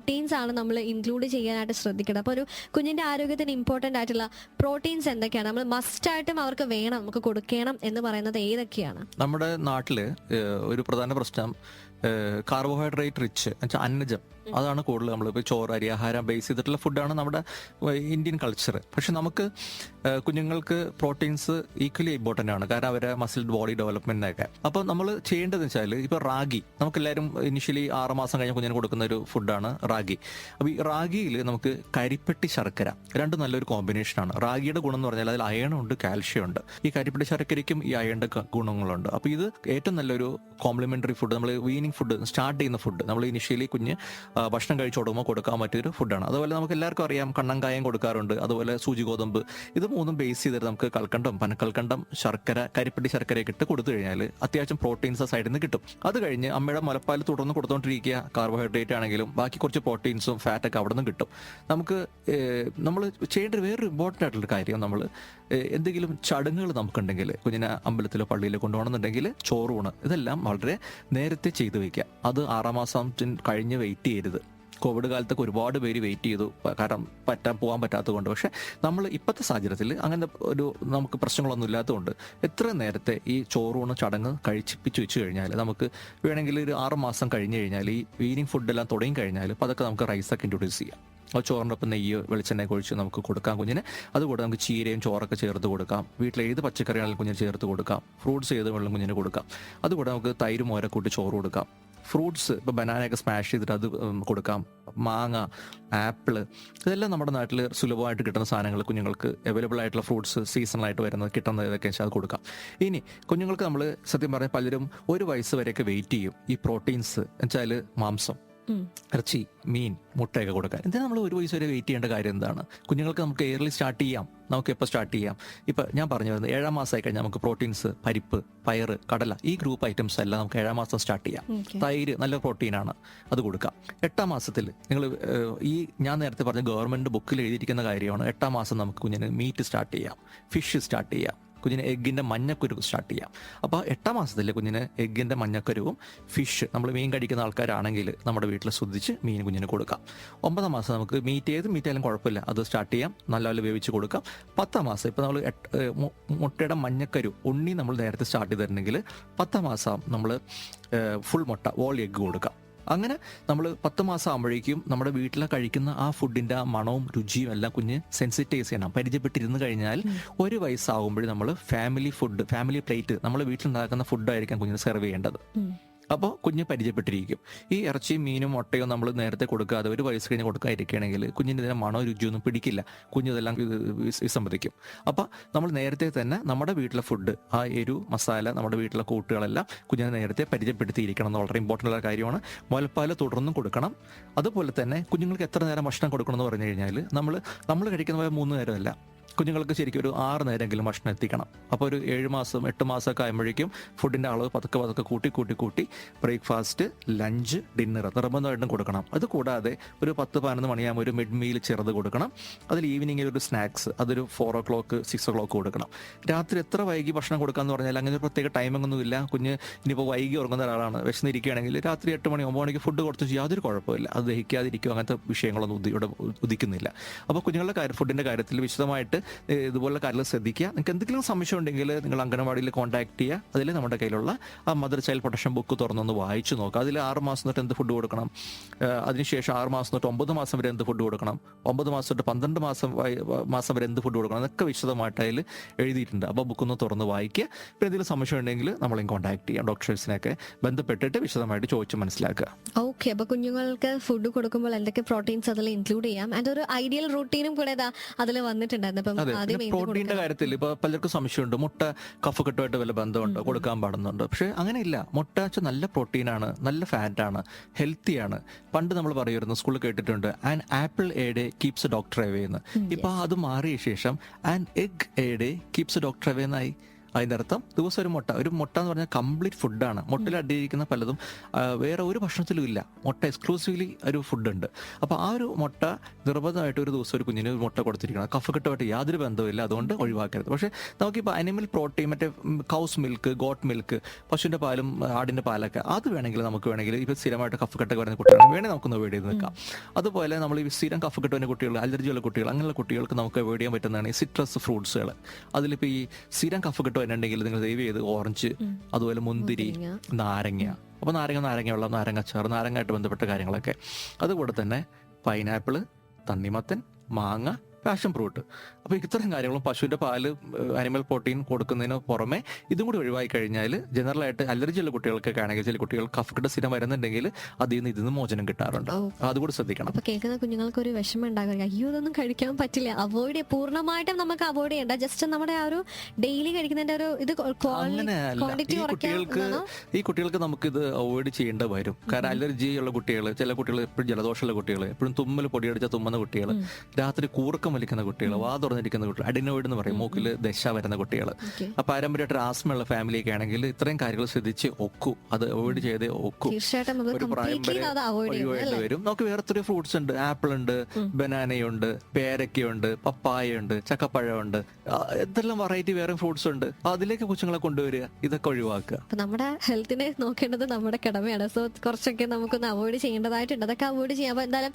Proteins ആണ് നമ്മൾ include ചെയ്യാനായിട്ട് ശ്രദ്ധിക്കണം അപ്പോൾ ഒരു കുഞ്ഞിന്റെ ആരോഗ്യത്തിന് ഇമ്പോർട്ടന്റ് ആയിട്ടുള്ള പ്രോട്ടീൻസ് എന്തൊക്കെയാണ്? നമ്മൾ മസ്റ്റ് ആയിട്ടും അവർക്ക് വേണം നമുക്ക് കൊടുക്കണം എന്ന് പറയുന്നത് ഏതൊക്കെയാണ്? നമ്മുടെ നാട്ടിൽ ഒരു പ്രധാന പ്രശ്നം കാർബോഹൈഡ്രേറ്റ് റിച്ച് വെച്ചാൽ അന്നജം. അതാണ് കൂടുതൽ നമ്മളിപ്പോൾ ചോറ് അരി ആഹാരം ബേസ് ചെയ്തിട്ടുള്ള ഫുഡാണ് നമ്മുടെ ഇന്ത്യൻ കൾച്ചർ പക്ഷെ നമുക്ക് കുഞ്ഞുങ്ങൾക്ക് പ്രോട്ടീൻസ് ഈക്വലി ഇമ്പോർട്ടന്റ് ആണ്. കാരണം അവരെ മസിൽ ബോഡി ഡെവലപ്മെന്റിനൊക്കെ അപ്പോൾ നമ്മൾ ചെയ്യേണ്ടതെന്ന് വെച്ചാൽ ഇപ്പോൾ റാഗി നമുക്കെല്ലാവരും ഇനിഷ്യലി ആറ് മാസം കഴിഞ്ഞ കുഞ്ഞിന് കൊടുക്കുന്ന ഒരു ഫുഡാണ് റാഗി. അപ്പോൾ ഈ റാഗിയിൽ നമുക്ക് കരിപ്പെട്ടി ശർക്കര രണ്ട് നല്ലൊരു കോമ്പിനേഷനാണ് റാഗിയുടെ ഗുണം എന്ന് പറഞ്ഞാൽ അതിൽ അയൺ ഉണ്ട് കാൽഷ്യം ഉണ്ട്. ഈ കരിപ്പെട്ടി ശർക്കരയ്ക്കും ഈ അയണിന്റെ ഗുണങ്ങളുണ്ട്. അപ്പോൾ ഇത് ഏറ്റവും നല്ലൊരു കോംപ്ലിമെന്ററി ഫുഡ് നമ്മൾ വീനിങ് ഫുഡ് സ്റ്റാർട്ട് ചെയ്യുന്ന ഫുഡ് നമ്മൾ ഇനിഷ്യലി കുഞ്ഞ് ഭക്ഷണം കഴിച്ചു തുടങ്ങുമ്പോൾ കൊടുക്കാൻ പറ്റിയൊരു ഫുഡാണ് അതുപോലെ നമുക്ക് എല്ലാവർക്കും അറിയാം കണ്ണങ്കായം കൊടുക്കാറുണ്ട്. അതുപോലെ സൂചി ഗോതമ്പ്. ഇത് മൂന്നും ബേസ് ചെയ്തിട്ട് നമുക്ക് കൽക്കണ്ടം പനക്കൽക്കണ്ടം ശർക്കര കരിപ്പട്ടി ശർക്കരയൊക്കെ ഇട്ട് കൊടുത്തു കഴിഞ്ഞാൽ അത്യാവശ്യം പ്രോട്ടീൻസ് സൈഡിൽ നിന്ന് കിട്ടും. അത് കഴിഞ്ഞ് അമ്മയുടെ മുലപ്പാൽ തുടർന്ന് കൊടുത്തുകൊണ്ടിരിക്കുക കാർബോഹൈഡ്രേറ്റ് ആണെങ്കിലും ബാക്കി കുറച്ച് പ്രോട്ടീൻസും ഫാറ്റൊക്കെ അവിടെ നിന്ന് കിട്ടും. നമുക്ക് നമ്മൾ ചെയ്യേണ്ട ഒരു വേറൊരു ഇമ്പോർട്ടന്റ് ആയിട്ടുള്ള കാര്യം നമ്മൾ എന്തെങ്കിലും ചടങ്ങുകൾ നമുക്കുണ്ടെങ്കിൽ കുഞ്ഞിനെ അമ്പലത്തിലോ പള്ളിയിലോ കൊണ്ടുപോകണമെന്നുണ്ടെങ്കിൽ ചോറൂണ് ഇതെല്ലാം വളരെ നേരത്തെ ചെയ്തു വെക്കുക അത് ആറാം മാസം കഴിഞ്ഞ് വെയിറ്റ് ചെയ്യരുത്. കോവിഡ് കാലത്തൊക്കെ ഒരുപാട് പേര് വെയിറ്റ് ചെയ്തു. കാരണം പറ്റാൻ പോകാൻ പറ്റാത്തത് കൊണ്ട് പക്ഷെ നമ്മൾ ഇപ്പോഴത്തെ സാഹചര്യത്തിൽ അങ്ങനെ ഒരു നമുക്ക് പ്രശ്നങ്ങളൊന്നും ഇല്ലാത്തതുകൊണ്ട് എത്ര നേരത്തെ ഈ ചോറൂണ് ചടങ്ങ് കഴിച്ചിപ്പിച്ച് വെച്ച് കഴിഞ്ഞാൽ നമുക്ക് വേണമെങ്കിൽ ഒരു ആറ് മാസം കഴിഞ്ഞ് കഴിഞ്ഞാൽ ഈ വീനിങ് ഫുഡെല്ലാം തുടങ്ങി കഴിഞ്ഞാൽ അപ്പോൾ അതൊക്കെ നമുക്ക് റൈസൊക്കെ ഇൻട്രൊഡ്യൂസ് ചെയ്യാം. ചോറിന്റെ ഒപ്പം നെയ്യ് വെളിച്ചെണ്ണ ഒഴിച്ച് നമുക്ക് കൊടുക്കാം കുഞ്ഞിന്. അതുകൂടെ നമുക്ക് ചീരയും ചോറൊക്കെ ചേർത്ത് കൊടുക്കാം. വീട്ടിലെ ഏത് പച്ചക്കറിയാണെങ്കിലും കുഞ്ഞിന് ചേർത്ത് കൊടുക്കാം. ഫ്രൂട്ട്സ് ഏത് വെള്ളം കുഞ്ഞിന് കൊടുക്കാം. അതുകൂടെ നമുക്ക് തൈര് മോരെ കൂട്ടി ചോറ് കൊടുക്കാം. ഫ്രൂട്ട്സ് ഇപ്പോൾ ബനാനയൊക്കെ സ്മാഷ് ചെയ്തിട്ട് അത് കൊടുക്കാം. മാങ്ങ ആപ്പിൾ ഇതെല്ലാം നമ്മുടെ നാട്ടിൽ സുലഭമായിട്ട് കിട്ടുന്ന സാധനങ്ങൾ കുഞ്ഞുങ്ങൾക്ക് അവൈലബിൾ ആയിട്ടുള്ള ഫ്രൂട്ട്സ് സീസണലായിട്ട് വരുന്നത് കിട്ടുന്നത് ഇതൊക്കെ വെച്ചാൽ അത് കൊടുക്കാം. ഇനി കുഞ്ഞുങ്ങൾക്ക് നമ്മൾ സത്യം പറഞ്ഞാൽ പലരും ഒരു വയസ്സ് വരെയൊക്കെ വെയിറ്റ് ചെയ്യും ഈ പ്രോട്ടീൻസ് എന്നുവെച്ചാൽ മാംസം. ഇറച്ചി മീൻ മുട്ടയൊക്കെ കൊടുക്കാൻ. എന്തിനാ നമ്മൾ ഒരു വയസ്സ് വരെ വെയിറ്റ് ചെയ്യേണ്ട കാര്യം എന്താണ്? കുഞ്ഞുങ്ങൾക്ക് നമുക്ക് എയർലി സ്റ്റാർട്ട് ചെയ്യാം. നമുക്ക് എപ്പോൾ സ്റ്റാർട്ട് ചെയ്യാം? ഇപ്പം ഞാൻ പറഞ്ഞു വരുന്നത് ഏഴാം മാസമായി കഴിഞ്ഞാൽ നമുക്ക് പ്രോട്ടീൻസ് പരിപ്പ് പയറ് കടല ഈ ഗ്രൂപ്പ് ഐറ്റംസ് എല്ലാം നമുക്ക് ഏഴാം മാസം സ്റ്റാർട്ട് ചെയ്യാം. തൈര് നല്ല പ്രോട്ടീനാണ് അത് കൊടുക്കാം. എട്ടാം മാസത്തിൽ നിങ്ങൾ ഈ ഞാൻ നേരത്തെ പറഞ്ഞ ഗവൺമെന്റ് ബുക്കിൽ എഴുതിയിരിക്കുന്ന കാര്യമാണ് എട്ടാം മാസം നമുക്ക് കുഞ്ഞിന് മീറ്റ് സ്റ്റാർട്ട് ചെയ്യാം. ഫിഷ് സ്റ്റാർട്ട് ചെയ്യാം. കുഞ്ഞിന് എഗ്ഗിന്റെ മഞ്ഞക്കുരു സ്റ്റാർട്ട് ചെയ്യാം. അപ്പോൾ എട്ടാം മാസത്തിൽ കുഞ്ഞിന് എഗ്ഗിന്റെ മഞ്ഞക്കുരുവും ഫിഷ് നമ്മൾ മീൻ കഴിക്കുന്ന ആൾക്കാരാണെങ്കിൽ നമ്മുടെ വീട്ടിൽ ശ്രദ്ധിച്ച് മീൻ കുഞ്ഞിന് കൊടുക്കാം. ഒമ്പതാം മാസം നമുക്ക് മീറ്റ് ചെയ്ത് മീറ്റ് ആയാലും കുഴപ്പമില്ല. അത് സ്റ്റാർട്ട് ചെയ്യാം. നല്ല പോലെ വേവിച്ച് കൊടുക്കാം. പത്താം മാസം ഇപ്പോൾ നമ്മൾ മുട്ടയുടെ മഞ്ഞക്കരു ഉണ്ണി നമ്മൾ നേരത്തെ സ്റ്റാർട്ട് ചെയ്തിരുന്നെങ്കിൽ പത്താം മാസം നമ്മൾ ഫുൾ മുട്ട വോൾ എഗ്ഗ് കൊടുക്കാം. അങ്ങനെ നമ്മൾ പത്ത് മാസം ആകുമ്പോഴേക്കും നമ്മുടെ വീട്ടിൽ കഴിക്കുന്ന ആ ഫുഡിന്റെ ആ മണവും രുചിയും എല്ലാം കുഞ്ഞ് സെൻസിറ്റൈസ് ചെയ്യണം. പരിചയപ്പെട്ടിരുന്ന് കഴിഞ്ഞാൽ ഒരു വയസ്സാകുമ്പോഴും നമ്മൾ ഫാമിലി ഫുഡ് ഫാമിലി പ്ലേറ്റ് നമ്മൾ വീട്ടിലുണ്ടാക്കുന്ന ഫുഡായിരിക്കാം കുഞ്ഞിന് സെർവ് ചെയ്യേണ്ടത്. അപ്പോൾ കുഞ്ഞ് പരിചയപ്പെട്ടിരിക്കും. ഈ ഇറച്ചിയും മീനും മുട്ടയും നമ്മൾ നേരത്തെ കൊടുക്കാതെ ഒരു വയസ്സ് കഴിഞ്ഞ് കൊടുക്കാതിരിക്കുകയാണെങ്കിൽ കുഞ്ഞിന് ഇതിനെ മണോ രുചിയൊന്നും പിടിക്കില്ല. കുഞ്ഞ് ഇതെല്ലാം ഇത് വിസമ്മതിക്കും അപ്പോൾ നമ്മൾ നേരത്തെ തന്നെ നമ്മുടെ വീട്ടിലെ ഫുഡ് ആ എരു മസാല നമ്മുടെ വീട്ടിലെ കൂട്ടുകളെല്ലാം കുഞ്ഞിനെ നേരത്തെ പരിചയപ്പെടുത്തിയിരിക്കണം എന്ന് വളരെ ഇമ്പോർട്ടന്റ് ഉള്ള കാര്യമാണ്. മുലപ്പാൽ തുടർന്നും കൊടുക്കണം. അതുപോലെ തന്നെ കുഞ്ഞുങ്ങൾക്ക് എത്ര നേരം ഭക്ഷണം കൊടുക്കണം എന്ന് പറഞ്ഞു കഴിഞ്ഞാൽ നമ്മൾ നമ്മൾ കഴിക്കുന്ന പോലെ മൂന്ന് നേരമല്ല. കുഞ്ഞുങ്ങൾക്ക് ശരിക്കും ഒരു ആറ് നേരമെങ്കിലും ഭക്ഷണം എത്തിക്കണം. അപ്പോൾ ഒരു ഏഴ് മാസം എട്ട് മാസമൊക്കെ ആകുമ്പോഴേക്കും ഫുഡിന്റെ അളവ് പതുക്കെ പതുക്കെ കൂട്ടി കൂട്ടി കൂട്ടി ബ്രേക്ക്ഫാസ്റ്റ് ലഞ്ച് ഡിന്നർ നിർബന്ധമായിട്ടും കൊടുക്കണം. അത് കൂടാതെ ഒരു പത്ത് പതിനൊന്ന് മണിയാകുമ്പോൾ ഒരു മിഡ് മീൽ ചെറുത് കൊടുക്കണം. അതിൽ ഈവനിങ്ങിൽ ഒരു സ്നാക്സ് അതൊരു four o'clock six o'clock കൊടുക്കണം. രാത്രി എത്ര വൈകി ഭക്ഷണം കൊടുക്കാമെന്ന് പറഞ്ഞാൽ അങ്ങനെ ഒരു പ്രത്യേക ടൈമിങ്ങൊന്നുമില്ല കുഞ്ഞ് ഇനിയിപ്പോൾ വൈകി ഉറങ്ങുന്ന ഒരാളാണ് വിശന്നിരിക്കുകയാണെങ്കിൽ രാത്രി എട്ട് മണി ഒമ്പത് മണിക്ക് ഫുഡ് കൊടുത്തു യാതൊരു കുഴപ്പമില്ല. അത് ദഹിക്കാതിരിക്കും അങ്ങനത്തെ വിഷയങ്ങളൊന്നും ഇവിടെ ഉദിക്കുന്നില്ല. അപ്പോൾ കുഞ്ഞുങ്ങളുടെ കാര്യം ഫുഡിന്റെ കാര്യത്തിൽ വിശദമായിട്ട് ഇതുപോലുള്ള കാര്യങ്ങൾ ശ്രദ്ധിക്കുക. നിങ്ങൾക്ക് എന്തെങ്കിലും സംശയം ഉണ്ടെങ്കിൽ നിങ്ങൾ അംഗനവാടിയിൽ കോൺടാക്ട് ചെയ്യുക. അതിൽ നമ്മുടെ കയ്യിലുള്ള ആ മദർ ചൈൽഡ് പ്രൊട്ടക്ഷൻ ബുക്ക് തുറന്നൊന്ന് വായിച്ചു നോക്കുക. അതിൽ ആറ് മാസം തൊട്ട് എന്ത് ഫുഡ് കൊടുക്കണം? അതിനുശേഷം ആറ് മാസം തൊട്ട് ഒമ്പത് മാസം വരെ എന്ത് ഫുഡ് കൊടുക്കണം? ഒമ്പത് മാസം തൊട്ട് പന്ത്രണ്ട് മാസം മാസം വരെ എന്ത് ഫുഡ് കൊടുക്കണം? എന്നൊക്കെ വിശദമായിട്ട് അതിൽ എഴുതിയിട്ടുണ്ട്. അപ്പോൾ ബുക്കൊന്ന് തുറന്ന് വായിക്കുക. പിന്നെ എന്തെങ്കിലും സംശയം ഉണ്ടെങ്കിൽ നമ്മളെയും കോൺടാക്ട് ചെയ്യാം ഡോക്ടേഴ്സിനെയൊക്കെ ബന്ധപ്പെട്ടിട്ട് വിശദമായിട്ട് ചോദിച്ച് മനസ്സിലാക്കുക. ഓക്കെ അപ്പോൾ കുഞ്ഞുങ്ങൾക്ക് ഫുഡ് കൊടുക്കുമ്പോൾ എന്തൊക്കെ പ്രോട്ടീൻസ് അതിൽ ഇൻക്ലൂഡ് ചെയ്യാം? ആൻഡ് ഒരു ഐഡിയൽ റൂട്ടീനും കൂടെ അതിൽ വന്നിട്ടുണ്ടായിരുന്നു. പ്രോട്ടീന്റെ കാര്യത്തിൽ ഇപ്പൊ പലർക്കും സംശയമുണ്ട്. മുട്ട കഫ് കഫക്കെട്ടുമായിട്ട് വല്ല ബന്ധമുണ്ടോ? കൊടുക്കാൻ പാടുന്നുണ്ടോ? പക്ഷെ അങ്ങനെയില്ല. മുട്ട വെച്ചാൽ നല്ല പ്രോട്ടീനാണ് നല്ല ഫാറ്റ് ഫാറ്റാണ് ഹെൽത്തിയാണ്. പണ്ട് നമ്മൾ പറയുമായിരുന്നു സ്കൂളിൽ കേട്ടിട്ടുണ്ട് and apple a day keeps doctor away എന്ന്. ഇപ്പൊ അത് മാറിയ ശേഷം and egg a day keeps doctor away എന്നായി. അതിന്റെ അർത്ഥം ദിവസം ഒരു മുട്ട ഒരു മുട്ട എന്ന് പറഞ്ഞാൽ കംപ്ലീറ്റ് ഫുഡാണ് മുട്ടയിൽ അടിയിരിക്കുന്ന പലതും വേറെ ഒരു ഭക്ഷണത്തിലും ഇല്ല. മുട്ട എക്സ്ക്ലൂസീവ്ലി ഒരു ഫുഡുണ്ട് അപ്പോൾ അപ്പൊ ആ ഒരു മുട്ട നിർബന്ധമായിട്ട് ഒരു ദിവസം ഒരു കുഞ്ഞിന് ഒരു മുട്ട കൊടുത്തിരിക്കണം. കഫക്കെട്ടുമായിട്ട് യാതൊരു ബന്ധവുമില്ല. അതുകൊണ്ട് ഒഴിവാക്കരുത്. പക്ഷേ നമുക്കിപ്പോൾ അനിമൽ പ്രോട്ടീൻ മറ്റേ കൗസ് മിൽക്ക് ഗോട്ട് മിൽക്ക് പശുവിന്റെ പാലും ആടിന്റെ പാലൊക്കെ അത് വേണമെങ്കിൽ നമുക്ക് വേണമെങ്കിൽ ഇപ്പൊ സ്ഥിരമായിട്ട് കഫക്കെട്ടൊക്കെ വരുന്ന കുട്ടികൾ വേണമെങ്കിൽ നമുക്കൊന്ന് അവോയ്ഡ് ചെയ്ത് നിൽക്കാം അതുപോലെ നമ്മൾ ഈ സ്ഥിരം കഫക്കെട്ട് വരുന്ന കുട്ടികൾ അലർജിയുള്ള കുട്ടികൾ അങ്ങനെയുള്ള കുട്ടികൾക്ക് നമുക്ക് അവോയ്ഡ് ചെയ്യാൻ പറ്റുന്നതാണ് ഈ സിട്രസ് ഫ്രൂട്ട്സുകൾ അതിലിപ്പോൾ ഈ സ്ഥിരം കഫക്കെട്ട് വരുന്നുണ്ടെങ്കിൽ നിങ്ങൾ സേവ് ചെയ്ത് ഓറഞ്ച് അതുപോലെ മുന്തിരി നാരങ്ങ. അപ്പോൾ നാരങ്ങ നാരങ്ങ വെള്ളം നാരങ്ങ അച്ചാർ നാരങ്ങയായിട്ട് ബന്ധപ്പെട്ട കാര്യങ്ങളൊക്കെ. അതുകൂടെ തന്നെ പൈനാപ്പിൾ തണ്ണിമത്തൻ മാങ്ങ പാഷൻ ഫ്രൂട്ട് അപ്പോൾ ഇത്തരം കാര്യങ്ങളും പശുവിന്റെ പാൽ അനിമൽ പ്രോട്ടീൻ കൊടുക്കുന്നതിന് പുറമെ ഇതും കൂടി ഒഴിവായി കഴിഞ്ഞാൽ ജനറലായിട്ട് അലർജി ഉള്ള കുട്ടികൾക്കൊക്കെ ആണെങ്കിൽ ചില കുട്ടികൾ കഫക്കെട്ട് സ്ഥിരം വരുന്നുണ്ടെങ്കിൽ അതിൽ നിന്ന് ഇതിൽ നിന്ന് മോചനം കിട്ടാറുണ്ട്. അതുകൂടി ശ്രദ്ധിക്കണം. അപ്പോൾ കേൾക്കുന്ന കുഞ്ഞുങ്ങൾക്ക് ഒരു വിഷമം ഉണ്ടാകും. അയ്യോ ഇതൊന്നും കഴിക്കാൻ പറ്റില്ല. അവോയ്ഡ് പൂർണമായിട്ടും നമുക്ക് അവോയ്ഡ് ചെയ്യണ്ട. ജസ്റ്റ് നമ്മുടെ ആ ഒരു ഡെയിലി കഴിക്കുന്നതിന്റെ ഒരു ഇത് ക്വാണ്ടിറ്റി കുട്ടികൾക്ക് ഈ കുട്ടികൾക്ക് നമുക്ക് ഇത് അവോയ്ഡ് ചെയ്യേണ്ട വരും. കാരണം അലർജി ഉള്ള കുട്ടികൾ ചില കുട്ടികൾ എപ്പോഴും ജലദോഷമുള്ള കുട്ടികൾ എപ്പോഴും തുമ്മൽ പൊടിയടിച്ച തുമ്മുന്ന കുട്ടികൾ രാത്രി കൂർക്കം വലിക്കുന്ന കുട്ടികൾ വാ തുറന്നിരിക്കുന്ന കുട്ടികൾ അഡിനോയിഡ് എന്ന് പറയും മൂക്കിൽ ദശ വരുന്ന കുട്ടികൾ ആ പാരമ്പര്യമായിട്ട് ആസ്മയുള്ള ഫാമിലിയൊക്കെ ആണെങ്കിൽ ഇത്രയും കാര്യങ്ങൾ ശ്രദ്ധിച്ച് ഒക്കു. അത് അവോയ്ഡ് ചെയ്തേ ഒക്കൂ. ഒരു പ്രായം വരെ. നമുക്ക് വേറെ എത്രയോ ഫ്രൂട്ട്സ് ഉണ്ട്. ആപ്പിൾ ഉണ്ട് ബനാനയുണ്ട് പേരക്കയുണ്ട് പപ്പായുണ്ട് ചക്കപ്പഴമുണ്ട് ഇതെല്ലാം എന്തെല്ലാം വെറൈറ്റി വേറെ ഫ്രൂട്ട്സ് ഉണ്ട്. അതിലേക്ക് കൊച്ചുങ്ങളെ കൊണ്ടുവരിക ഇതൊക്കെ ഒഴിവാക്കുക. നമ്മുടെ ഹെൽത്തിനെ നോക്കേണ്ടത് നമ്മുടെ കടമയാണ്. സോ കുറച്ചൊക്കെ നമുക്കൊന്ന് അവോയ്ഡ് ചെയ്യേണ്ടതായിട്ടുണ്ട്. അതൊക്കെ അവോയ്ഡ് ചെയ്യാം. അപ്പൊ എന്തായാലും